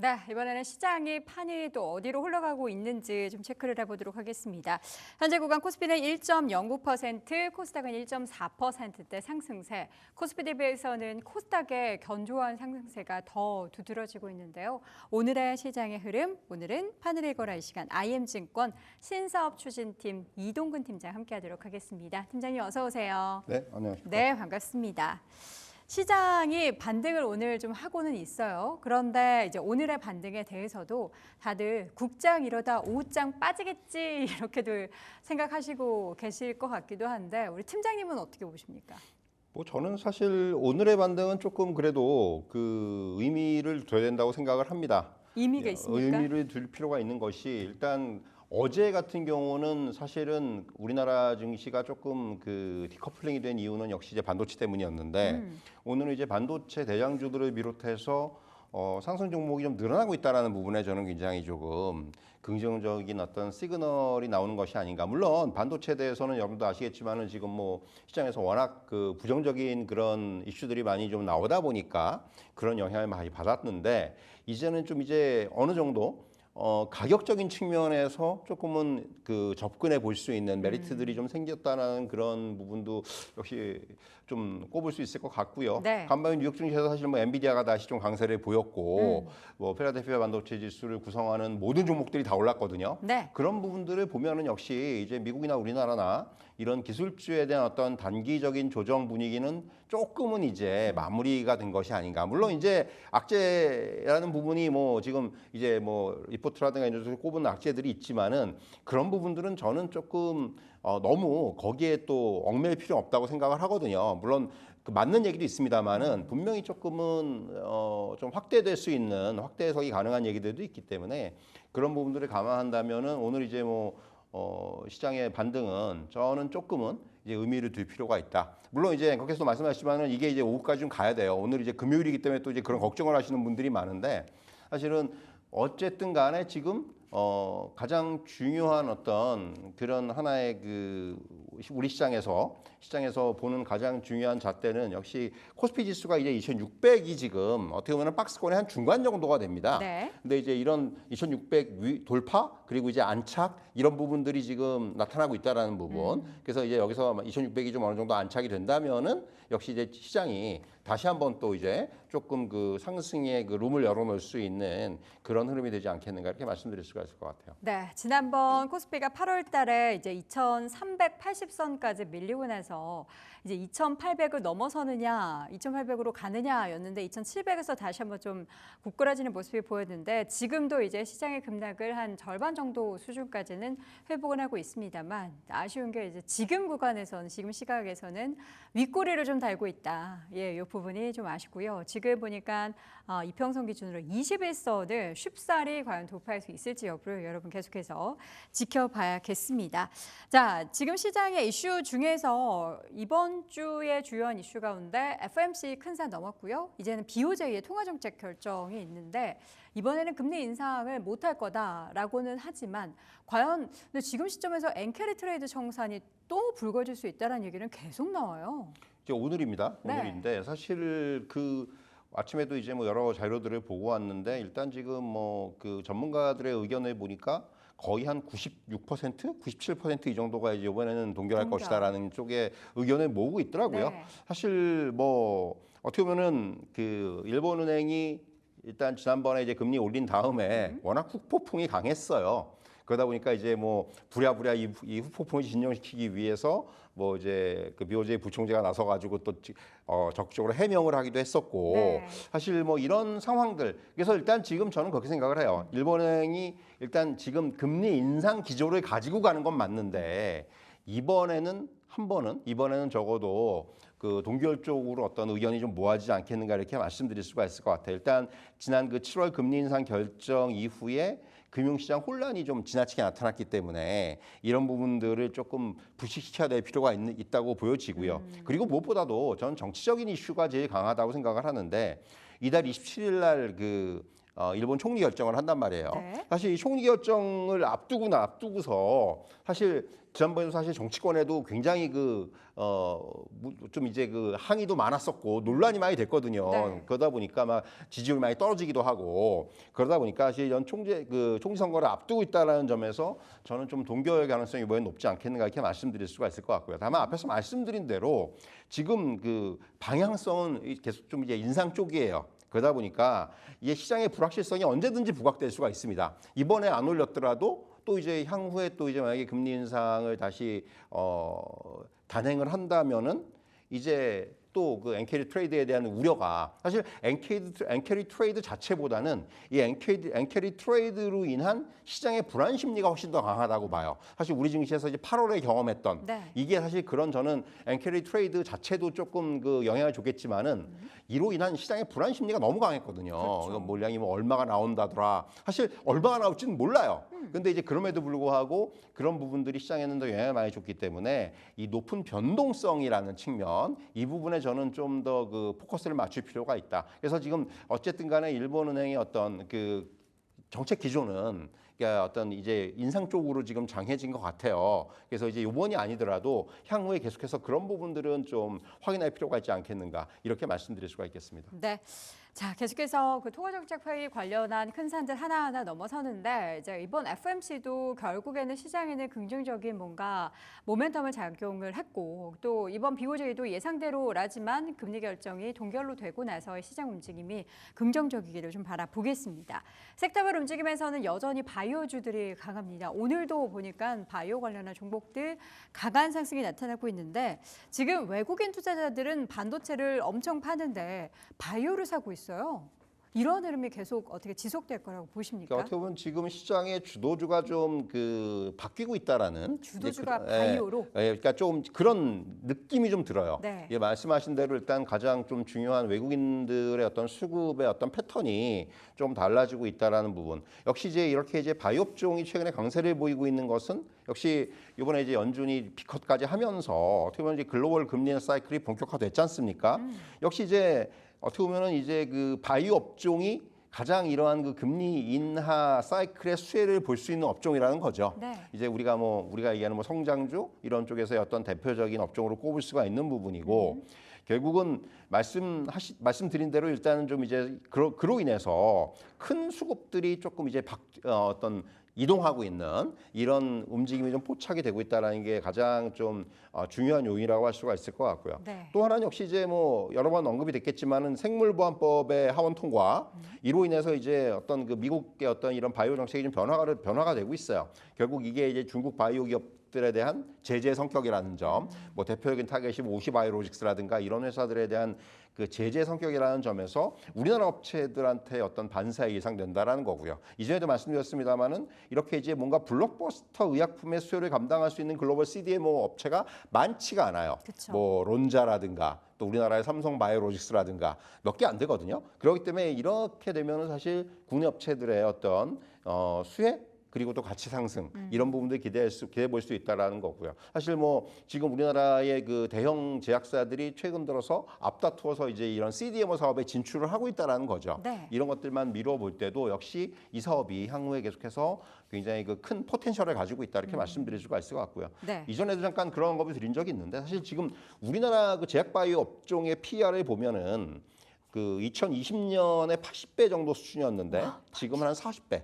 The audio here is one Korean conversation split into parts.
네, 이번에는 시장이 판이 또 어디로 흘러가고 있는지 좀 체크를 해보도록 하겠습니다. 현재 구간 코스피는 1.09%, 코스닥은 1.4%대 상승세, 코스피 대비해서는 코스닥의 견조한 상승세가 더 두드러지고 있는데요. 오늘의 시장의 흐름, 오늘은 판을 읽어라 이 시간 IM증권 신사업 추진팀 이동근 팀장 함께하도록 하겠습니다. 팀장님 어서 오세요. 네, 안녕하십니까. 네, 반갑습니다. 시장이 반등을 오늘 좀 하고는 있어요. 그런데 이제 오늘의 반등에 대해서도 다들 국장 이러다 오후장 빠지겠지 이렇게들 생각하시고 계실 것 같기도 한데 우리 팀장님은 어떻게 보십니까? 뭐 저는 사실 오늘의 반등은 조금 그래도 그 의미를 둬야 된다고 생각을 합니다. 의미가 예, 있습니까? 의미를 둘 필요가 있는 것이 일단 어제 같은 경우는 사실은 우리나라 증시가 조금 그 디커플링이 된 이유는 역시 이제 반도체 때문이었는데 음. 오늘은 이제 반도체 대장주들을 비롯해서 어, 상승 종목이 좀 늘어나고 있다라는 부분에 저는 굉장히 조금 긍정적인 어떤 시그널이 나오는 것이 아닌가. 물론 반도체에 대해서는 여러분도 아시겠지만은 지금 뭐 시장에서 워낙 그 부정적인 그런 이슈들이 많이 좀 나오다 보니까 그런 영향을 많이 받았는데 이제는 좀 이제 어느 정도 어, 가격적인 측면에서 조금은 그 접근해 볼 수 있는 메리트들이 좀 생겼다는 그런 부분도 역시 좀 꼽을 수 있을 것 같고요. 네. 간밤에 뉴욕 증시에서 사실 뭐 엔비디아가 다시 좀 강세를 보였고 음. 뭐 필라델피아 반도체 지수를 구성하는 모든 종목들이 다 올랐거든요. 네. 그런 부분들을 보면은 역시 이제 미국이나 우리나라나 이런 기술주에 대한 어떤 단기적인 조정 분위기는 조금은 이제 마무리가 된 것이 아닌가. 물론 이제 악재라는 부분이 뭐 지금 이제 뭐 리포트라든가 이런 데서 꼽은 악재들이 있지만은 그런 부분들은 저는 조금 어, 너무 거기에 또 얽매일 필요 없다고 생각을 하거든요. 물론 그 맞는 얘기도 있습니다만은 분명히 조금은 어, 좀 확대될 수 있는 확대 해석이 가능한 얘기들도 있기 때문에 그런 부분들을 감안한다면은 오늘 이제 뭐 어, 시장의 반등은 저는 조금은 이제 의미를 둘 필요가 있다. 물론 이제 거기서 말씀하셨지만은 이게 이제 오후까지 좀 가야 돼요. 오늘 이제 금요일이기 때문에 또 이제 그런 걱정을 하시는 분들이 많은데 사실은 어쨌든 간에 지금 어, 가장 중요한 어떤 그런 하나의 그 우리 시장에서 시장에서 보는 가장 중요한 잣대는 역시 코스피 지수가 이제 2,600이 지금 어떻게 보면 박스권의 한 중간 정도가 됩니다. 네. 근데 이제 이런 2,600 위- 돌파 그리고 이제 안착 이런 부분들이 지금 나타나고 있다라는 부분. 그래서 이제 여기서 2,600이 좀 어느 정도 안착이 된다면은 역시 이제 시장이 다시 한번 또 이제 조금 그 상승의 그 룸을 열어놓을 수 있는 그런 흐름이 되지 않겠는가 이렇게 말씀드릴 수가 있을 것 같아요. 네, 지난번 코스피가 8월 달에 이제 2,380선까지 밀리고 나서 이제 2,800을 넘어서느냐, 2,800으로 가느냐였는데 2,700에서 다시 한번 좀 굳건해지는 모습이 보였는데 지금도 이제 시장의 급락을 한 절반 정도 수준까지는 회복을 하고 있습니다만 아쉬운 게 이제 지금 구간에서는 지금 시각에서는 윗꼬리를 좀 달고 있다. 예, 이 부분 이 좀 아쉽고요. 지금 보니까 어, 이평선 기준으로 21선을 쉽사리 과연 돌파할 수 있을지 여부를 여러분 계속해서 지켜봐야겠습니다. 자, 지금 시장의 이슈 중에서 이번 주의 주요한 이슈 가운데 FMC 큰산 넘었고요. 이제는 BOJ의 통화정책 결정이 있는데 이번에는 금리 인상을 못할 거다라고는 하지만 과연 지금 시점에서 엔캐리 트레이드 청산이 또 불거질 수 있다는 얘기는 계속 나와요. 이제 오늘입니다. 네. 오늘인데 사실 그 아침에도 이제 뭐 여러 자료들을 보고 왔는데 일단 지금 뭐 그 전문가들의 의견을 보니까 거의 한 96%, 97%이 정도가 이제 이번에는 동결할 동결. 것이다라는 쪽의 의견을 모으고 있더라고요. 네. 사실 뭐 어떻게 보면은 그 일본은행이 일단 지난번에 이제 금리 올린 다음에 워낙 후폭풍이 강했어요. 그러다 보니까 이제 뭐 부랴부랴 이, 후- 이 후폭풍을 진정시키기 위해서 뭐 이제 그 BOJ 부총재가 나서 가지고 또 지- 어, 적극적으로 해명을 하기도 했었고 네. 사실 뭐 이런 상황들 그래서 일단 지금 저는 그렇게 생각을 해요. 일본은행이 일단 지금 금리 인상 기조를 가지고 가는 건 맞는데 이번에는 한 번은 이번에는 적어도 그 동결 쪽으로 어떤 의견이 좀 모아지지 않겠는가 이렇게 말씀드릴 수가 있을 것 같아요. 일단 지난 그 7월 금리 인상 결정 이후에 금융시장 혼란이 좀 지나치게 나타났기 때문에 이런 부분들을 조금 부식시켜야 될 필요가 있, 있다고 보여지고요. 그리고 무엇보다도 저는 정치적인 이슈가 제일 강하다고 생각을 하는데 이달 27일 날그 어, 일본 총리 결정을 한단 말이에요. 네. 사실 이 총리 결정을 앞두고나 앞두고서 사실 지난번에도 사실 정치권에도 굉장히 그 어 좀 이제 그 항의도 많았었고 논란이 많이 됐거든요. 네. 그러다 보니까 막 지지율이 많이 떨어지기도 하고 그러다 보니까 사실 연 총재 그 총리 선거를 앞두고 있다라는 점에서 저는 좀 동결 가능성이 이번에 높지 않겠는가 이렇게 말씀드릴 수가 있을 것 같고요. 다만 앞에서 말씀드린 대로 지금 그 방향성은 이- 계속 좀 이제 인상 쪽이에요. 그러다 보니까 이게 시장의 불확실성이 언제든지 부각될 수가 있습니다. 이번에 안 올렸더라도 또 이제 향후에 또 이제 만약에 금리 인상을 다시 어 단행을 한다면은 이제 또 그 엔캐리 트레이드에 대한 우려가 사실 엔캐리, 엔캐리 트레이드 자체보다는 이 엔캐리, 엔캐리 트레이드로 인한 시장의 불안 심리가 훨씬 더 강하다고 봐요. 사실 우리 증시에서 이제 8월에 경험했던 네. 이게 사실 그런 저는 엔캐리 트레이드 자체도 조금 그 영향을 줬겠지만은 이로 인한 시장의 불안 심리가 너무 강했거든요. 그렇죠. 물량이 뭐 얼마가 나온다더라. 사실 얼마가 나올지는 몰라요. 근데 이제 그럼에도 불구하고 그런 부분들이 시장에는 더 영향을 많이 줬기 때문에 이 높은 변동성이라는 측면 이 부분에 저는 좀 더 그 포커스를 맞출 필요가 있다. 그래서 지금 어쨌든 간에 일본은행의 어떤 그 정책 기조는 그러니까 어떤 이제 인상 쪽으로 지금 장해진 것 같아요. 그래서 이제 요번이 아니더라도 향후에 계속해서 그런 부분들은 좀 확인할 필요가 있지 않겠는가 이렇게 말씀드릴 수가 있겠습니다. 네. 자, 계속해서 그 통화정책 회의 관련한 큰 산들 하나하나 넘어서는데 이제 이번 FMC도 결국에는 시장에는 긍정적인 뭔가 모멘텀을 작용을 했고 또 이번 BOJ도 예상대로라지만 금리 결정이 동결로 되고 나서의 시장 움직임이 긍정적이기를 좀 바라보겠습니다. 섹터별 움직임에서는 여전히 바이오주들이 강합니다. 오늘도 보니까 바이오 관련한 종목들 강한 상승이 나타나고 있는데 지금 외국인 투자자들은 반도체를 엄청 파는데 바이오를 사고 있어요. 이런 흐름이 계속 어떻게 지속될 거라고 보십니까? 그러니까 어떻게 보면 지금 시장의 주도주가 좀 그 바뀌고 있다라는 주도주가 이제 그- 예, 바이오로? 예, 그러니까 좀 그런 느낌이 좀 들어요. 네. 예, 말씀하신 대로 일단 가장 좀 중요한 외국인들의 어떤 수급의 어떤 패턴이 좀 달라지고 있다라는 부분. 역시 이제 이렇게 이제 바이오업종이 최근에 강세를 보이고 있는 것은 역시 이번에 이제 연준이 피컷까지 하면서 어떻게 보면 이제 글로벌 금리 사이클이 본격화됐지 않습니까? 음. 역시 이제 어떻게 보면은 이제 그 바이오 업종이 가장 이러한 그 금리 인하 사이클의 수혜를 볼 수 있는 업종이라는 거죠. 네. 이제 우리가 뭐 우리가 얘기하는 뭐 성장주 이런 쪽에서의 어떤 대표적인 업종으로 꼽을 수가 있는 부분이고 결국은 말씀하시 말씀드린 대로 일단은 좀 이제 그로, 그로 인해서 큰 수급들이 조금 이제 박, 어, 어떤 이동하고 있는 이런 움직임이 좀 포착이 되고 있다라는 게 가장 좀 어, 중요한 요인이라고 할 수가 있을 것 같고요. 네. 또 하나는 역시 이제 뭐 여러 번 언급이 됐겠지만은 생물보안법의 하원 통과 이로 인해서 이제 어떤 그 미국의 어떤 이런 바이오 정책이 좀 변화가 변화가 되고 있어요. 결국 이게 이제 중국 바이오 기업 들에 대한 제재 성격이라는 점, 뭐 대표적인 타겟이 뭐 오시바이오로직스라든가 이런 회사들에 대한 그 제재 성격이라는 점에서 우리나라 업체들한테 어떤 반사에 예상된다라는 거고요. 이전에도 말씀드렸습니다만은 이렇게 이제 뭔가 블록버스터 의약품의 수요를 감당할 수 있는 글로벌 CDMO 업체가 많지가 않아요. 그쵸. 뭐 론자라든가 또 우리나라의 삼성 바이오로직스라든가 몇 개 안 되거든요. 그렇기 때문에 이렇게 되면은 사실 국내 업체들의 어떤 어, 수혜 그리고 또 가치 상승 이런 부분들 기대할 수 기대해 볼 수 있다라는 거고요. 사실 뭐 지금 우리나라의 그 대형 제약사들이 최근 들어서 앞다투어서 이제 이런 CDMO 사업에 진출을 하고 있다라는 거죠. 네. 이런 것들만 미뤄 볼 때도 역시 이 사업이 향후에 계속해서 굉장히 그 큰 포텐셜을 가지고 있다 이렇게 말씀드릴 수가 있을 것 같고요. 네. 이전에도 잠깐 그런 언급을 드린 적이 있는데 사실 지금 우리나라 그 제약 바이오 업종의 PR을 보면은 그 2020년에 80배 정도 수준이었는데 지금은 한 40배.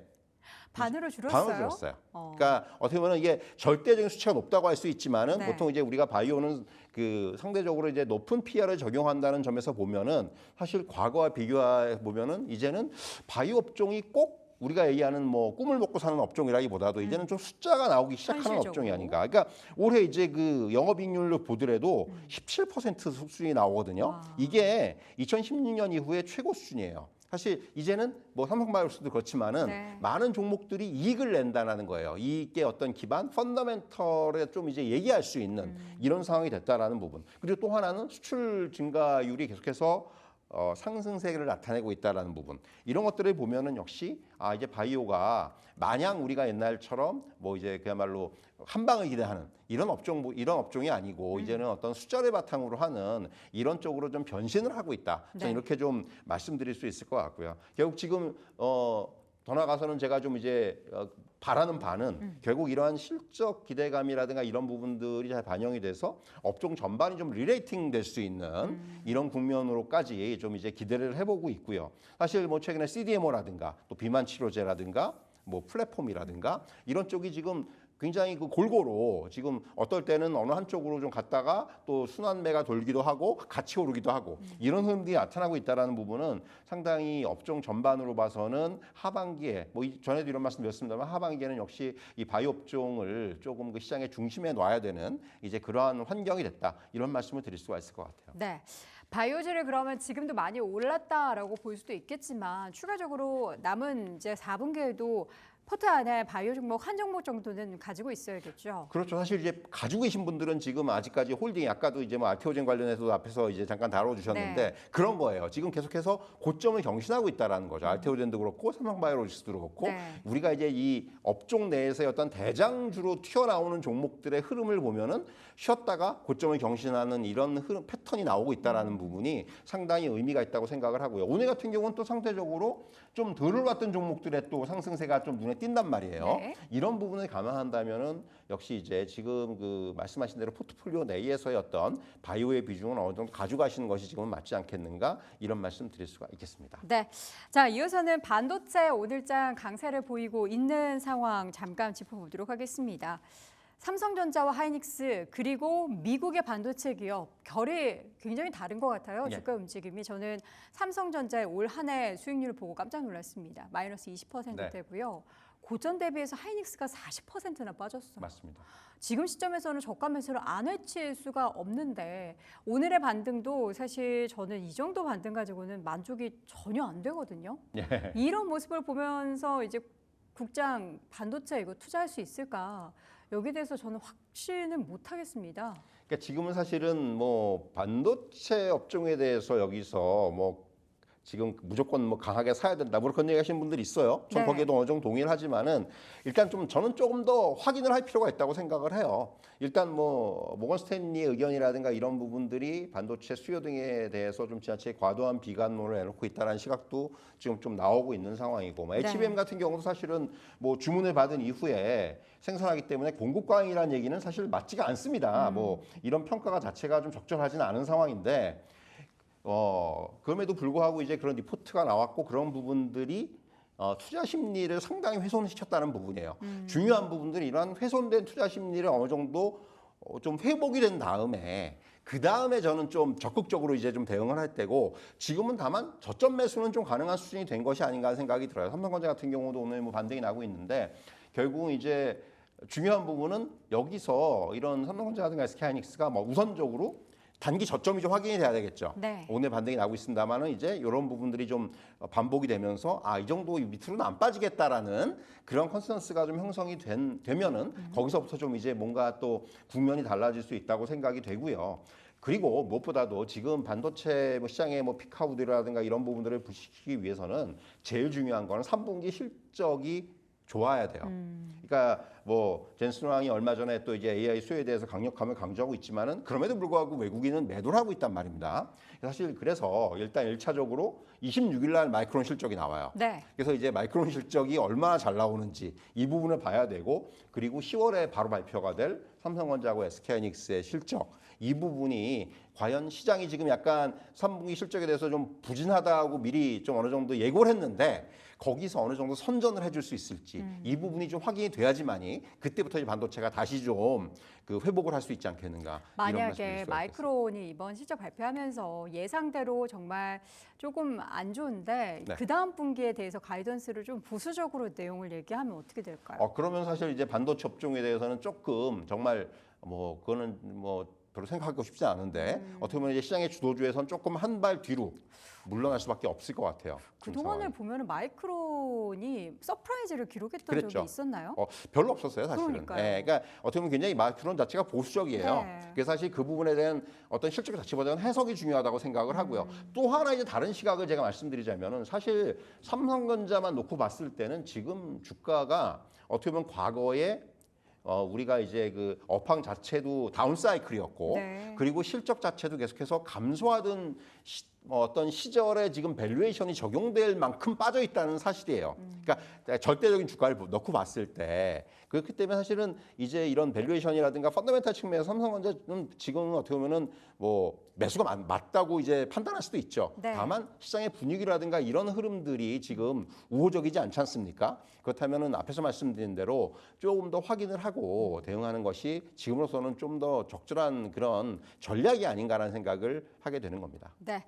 반으로 줄었어요. 반으로 줄었어요. 어. 그러니까 어떻게 보면 이게 절대적인 수치가 높다고 할 수 있지만은 네. 보통 이제 우리가 바이오는 그 상대적으로 이제 높은 PR을 적용한다는 점에서 보면은 사실 과거와 비교해 보면은 이제는 바이오 업종이 꼭 우리가 얘기하는 뭐 꿈을 먹고 사는 업종이라기보다도 이제는 좀 숫자가 나오기 시작하는 음. 현실적으로. 업종이 아닌가. 그러니까 올해 이제 그 영업이익률로 보더라도 음. 17% 수준이 나오거든요. 와. 이게 2016년 이후에 최고 수준이에요. 사실 이제는 뭐 삼성바이오로스도 그렇지만은 네. 많은 종목들이 이익을 낸다는 거예요. 이게 어떤 기반 펀더멘털에 좀 이제 얘기할 수 있는 음. 이런 상황이 됐다라는 부분. 그리고 또 하나는 수출 증가율이 계속해서 어, 상승세를 나타내고 있다라는 부분 이런 것들을 보면은 역시 아 이제 바이오가 마냥 우리가 옛날처럼 뭐 이제 그야말로 한 방을 기대하는 이런 업종 뭐 이런 업종이 아니고 이제는 어떤 숫자를 바탕으로 하는 이런 쪽으로 좀 변신을 하고 있다. 저는 네. 이렇게 좀 말씀드릴 수 있을 것 같고요. 결국 지금 어, 더 나가서는 제가 좀 이제 어, 바라는 바는 결국 이러한 실적 기대감이라든가 이런 부분들이 잘 반영이 돼서 업종 전반이 좀 리레이팅 될 수 있는 이런 국면으로까지 좀 이제 기대를 해보고 있고요. 사실 뭐 최근에 CDMO라든가 또 비만 치료제라든가 뭐 플랫폼이라든가 이런 쪽이 지금 굉장히 그 골고루 지금 어떨 때는 어느 한쪽으로 좀 갔다가 또 순환매가 돌기도 하고 같이 오르기도 하고 이런 흐름들이 나타나고 있다라는 부분은 상당히 업종 전반으로 봐서는 하반기에 뭐 이- 전에도 이런 말씀드렸습니다만 하반기에는 역시 이 바이오 업종을 조금 그 시장의 중심에 놔야 되는 이제 그러한 환경이 됐다 이런 말씀을 드릴 수가 있을 것 같아요. 네. 바이오즈를 그러면 지금도 많이 올랐다라고 볼 수도 있겠지만 추가적으로 남은 이제 4분기에도 포트 안에 바이오 종목 한 종목 정도는 가지고 있어야겠죠. 그렇죠. 사실 이제 가지고 계신 분들은 지금 아직까지 홀딩 아까도 이제 뭐 알테오젠 관련해서 앞에서 이제 잠깐 다뤄주셨는데 네. 그런 거예요. 지금 계속해서 고점을 경신하고 있다라는 거죠. 알테오젠도 그렇고 삼성바이오로직스도 그렇고 네. 우리가 이제 이 업종 내에서의 어떤 대장주로 튀어나오는 종목들의 흐름을 보면은 쉬었다가 고점을 경신하는 이런 흐름 패턴이 나오고 있다라는 부분이 상당히 의미가 있다고 생각을 하고요. 오늘 같은 경우는 또 상대적으로 좀 덜 올랐던 종목들의 또 상승세가 좀 눈에 띈단 말이에요. 네. 이런 부분을 감안한다면은 역시 이제 지금 그 말씀하신 대로 포트폴리오 내에서의 어떤 바이오의 비중은 어느 정도 가져가시는 것이 지금은 맞지 않겠는가 이런 말씀 드릴 수가 있겠습니다. 네. 자, 이어서는 반도체 오늘장 강세를 보이고 있는 상황 잠깐 짚어보도록 하겠습니다. 삼성전자와 하이닉스 그리고 미국의 반도체 기업 결이 굉장히 다른 것 같아요. 예. 주가 움직임이 저는 삼성전자의 올 한 해 수익률을 보고 깜짝 놀랐습니다. 마이너스 20%대고요. 고전 대비해서 하이닉스가 40%나 빠졌어요. 맞습니다. 지금 시점에서는 저가 매수를 안 외칠 수가 없는데 오늘의 반등도 사실 저는 이 정도 반등 가지고는 만족이 전혀 안 되거든요. 예. 이런 모습을 보면서 이제 국장 반도체 이거 투자할 수 있을까? 여기에 대해서 저는 확신은 못 하겠습니다. 그러니까 지금은 사실은 뭐 반도체 업종에 대해서 여기서 뭐 지금 무조건 뭐 강하게 사야 된다. 뭐 그런 얘기 하시는 분들이 있어요. 전 네. 거기에도 어느 정도 동의를 하지만은 일단 좀 저는 조금 더 확인을 할 필요가 있다고 생각을 해요. 일단 뭐 모건 스탠리의 의견이라든가 이런 부분들이 반도체 수요 등에 대해서 좀 지나치게 과도한 비관론을 내놓고 있다는 시각도 지금 좀 나오고 있는 상황이고 뭐 네. HBM 같은 경우도 사실은 뭐 주문을 받은 이후에 생산하기 때문에 공급 과잉이라는 얘기는 사실 맞지가 않습니다. 뭐 이런 평가가 자체가 좀 적절하지는 않은 상황인데 어, 그럼에도 불구하고 이제 그런 리포트가 나왔고 그런 부분들이 어, 투자 심리를 상당히 훼손시켰다는 부분이에요. 중요한 부분들이 이러한 훼손된 투자 심리를 어느 정도 어, 좀 회복이 된 다음에 그 다음에 저는 좀 적극적으로 이제 좀 대응을 할 때고 지금은 다만 저점 매수는 좀 가능한 수준이 된 것이 아닌가 하는 생각이 들어요. 삼성전자 같은 경우도 오늘 뭐 반등이 나고 있는데 결국은 이제 중요한 부분은 여기서 이런 삼성전자라든가 SK하이닉스가 뭐 우선적으로 단기 저점이 좀 확인이 돼야 되겠죠. 네. 오늘 반등이 나고 있습니다만은 이제 이런 부분들이 좀 반복이 되면서 아 이 정도 밑으로는 안 빠지겠다라는 그런 컨센서스가 좀 형성이 된, 되면은 거기서부터 좀 이제 뭔가 또 국면이 달라질 수 있다고 생각이 되고요. 그리고 무엇보다도 지금 반도체 뭐 시장의 뭐 피카우드라든가 이런 부분들을 부시키기 위해서는 제일 중요한 거는 3분기 실적이 좋아야 돼요. 그러니까 뭐 젠슨 왕이 얼마 전에 또 이제 AI 수요에 대해서 강력함을 강조하고 있지만은 그럼에도 불구하고 외국인은 매도를 하고 있단 말입니다. 사실 그래서 일단 1차적으로 26일 날 마이크론 실적이 나와요. 네. 그래서 이제 마이크론 실적이 얼마나 잘 나오는지 이 부분을 봐야 되고 그리고 10월에 바로 발표가 될 삼성전자하고 SK하이닉스의 실적 이 부분이 과연 시장이 지금 약간 3분기 실적에 대해서 좀 부진하다고 미리 좀 어느 정도 예고를 했는데 거기서 어느 정도 선전을 해줄 수 있을지 이 부분이 좀 확인이 돼야지만이 그때부터 이제 반도체가 다시 좀 그 회복을 할 수 있지 않겠는가 만약에 있겠습니다. 마이크론이 이번 실적 발표하면서 예상대로 정말 조금 안 좋은데 네. 그 다음 분기에 대해서 가이던스를 좀 부수적으로 내용을 얘기하면 어떻게 될까요? 어 그러면 사실 이제 반도체 업종에 대해서는 조금 정말 뭐 그거는 뭐 별로 생각하고 싶지 않은데 음. 어떻게 보면 이제 시장의 주도주에선 조금 한 발 뒤로 물러날 수밖에 없을 것 같아요. 그동안을. 보면 마이크론이 서프라이즈를 기록했던 그랬죠. 적이 있었나요? 어, 별로 없었어요 사실은. 예, 그러니까 어떻게 보면 굉장히 마크론 자체가 보수적이에요. 네. 그래서 사실 그 부분에 대한 어떤 실적 자체보다는 해석이 중요하다고 생각을 하고요. 음. 또 하나 이제 다른 시각을 제가 말씀드리자면은 사실 삼성전자만 놓고 봤을 때는 지금 주가가 어떻게 보면 과거에 어, 우리가 이제 그 업황 자체도 다운 사이클이었고 네. 그리고 실적 자체도 계속해서 감소하던 시, 어, 어떤 시절에 지금 밸류에이션이 적용될 만큼 빠져 있다는 사실이에요. 그러니까 절대적인 주가를 넣고 봤을 때 그렇기 때문에 사실은 이제 이런 밸류에이션이라든가 펀더멘탈 측면에서 삼성전자는 지금은 어떻게 보면은 뭐 매수가 맞, 맞다고 이제 판단할 수도 있죠. 네. 다만 시장의 분위기라든가 이런 흐름들이 지금 우호적이지 않지 않습니까? 그렇다면은 앞에서 말씀드린 대로 조금 더 확인을 하고 대응하는 것이 지금으로서는 좀 더 적절한 그런 전략이 아닌가라는 생각을 하게 되는 겁니다. 네.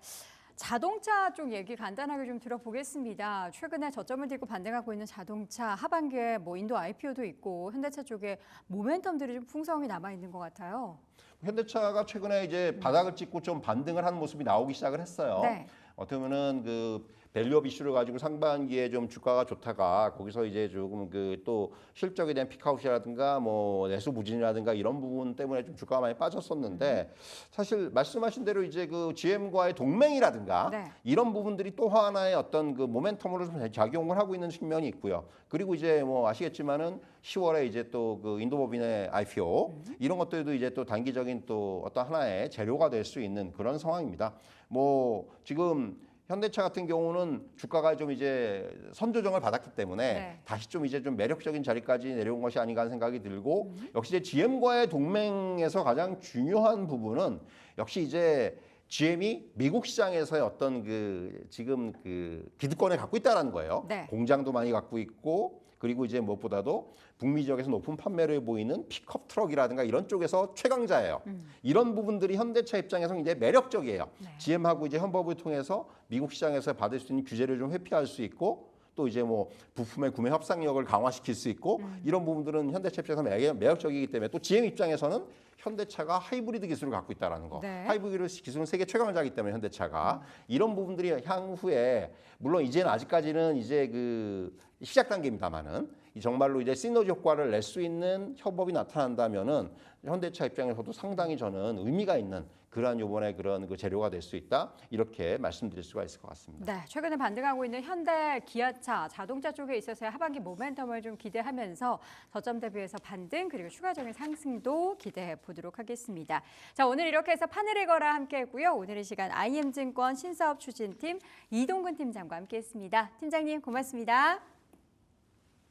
자동차 쪽 얘기 간단하게 좀 들어보겠습니다. 최근에 저점을 들고 반등하고 있는 자동차 하반기에 뭐 인도 IPO도 있고 현대차 쪽에 모멘텀들이 좀 풍성히 남아 있는 것 같아요. 현대차가 최근에 이제 바닥을 찍고 좀 반등을 하는 모습이 나오기 시작을 했어요. 네. 어떻게 보면은 그 밸류업 이슈를 가지고 상반기에 좀 주가가 좋다가 거기서 이제 조금 그 또 실적에 대한 피크아웃이라든가 뭐 내수 부진이라든가 이런 부분 때문에 좀 주가가 많이 빠졌었는데 사실 말씀하신 대로 이제 그 GM과의 동맹이라든가 네. 이런 부분들이 또 하나의 어떤 그 모멘텀으로 좀 작용을 하고 있는 측면이 있고요. 그리고 이제 뭐 아시겠지만은 10월에 이제 또 그 인도법인의 IPO 이런 것들도 이제 또 단기적인 또 어떤 하나의 재료가 될 수 있는 그런 상황입니다. 뭐 지금 현대차 같은 경우는 주가가 좀 이제 선조정을 받았기 때문에 네. 다시 좀 이제 좀 매력적인 자리까지 내려온 것이 아닌가 하는 생각이 들고 역시 이제 GM과의 동맹에서 가장 중요한 부분은 역시 이제 GM이 미국 시장에서의 어떤 그 지금 그 기득권을 갖고 있다라는 거예요. 네. 공장도 많이 갖고 있고 그리고 이제 무엇보다도 북미 지역에서 높은 판매를 보이는 픽업 트럭이라든가 이런 쪽에서 최강자예요. 이런 부분들이 현대차 입장에서는 이제 매력적이에요. 네. GM하고 이제 현법을 통해서 미국 시장에서 받을 수 있는 규제를 좀 회피할 수 있고 또 이제 뭐 부품의 구매 협상력을 강화시킬 수 있고 음. 이런 부분들은 현대차 입장에서 매- 매력적이기 때문에 또 GM 입장에서는 현대차가 하이브리드 기술을 갖고 있다라는 거. 네. 하이브리드 기술은 세계 최강자이기 때문에 현대차가 이런 부분들이 향후에 물론 이제는 아직까지는 이제 그 시작 단계입니다만은 이 정말로 이제 시너지 효과를 낼 수 있는 협업이 나타난다면은 현대차 입장에서도 상당히 저는 의미가 있는 그러한 요번에 그런 그 재료가 될 수 있다 이렇게 말씀드릴 수가 있을 것 같습니다. 네, 최근에 반등하고 있는 현대 기아차 자동차 쪽에 있어서의 하반기 모멘텀을 좀 기대하면서 저점 대비해서 반등 그리고 추가적인 상승도 기대해 보도록 하겠습니다. 자, 오늘 이렇게 해서 판을 읽어라 함께했고요. 오늘 이 시간 IM증권 신사업 추진팀 이동근 팀장과 함께했습니다. 팀장님 고맙습니다.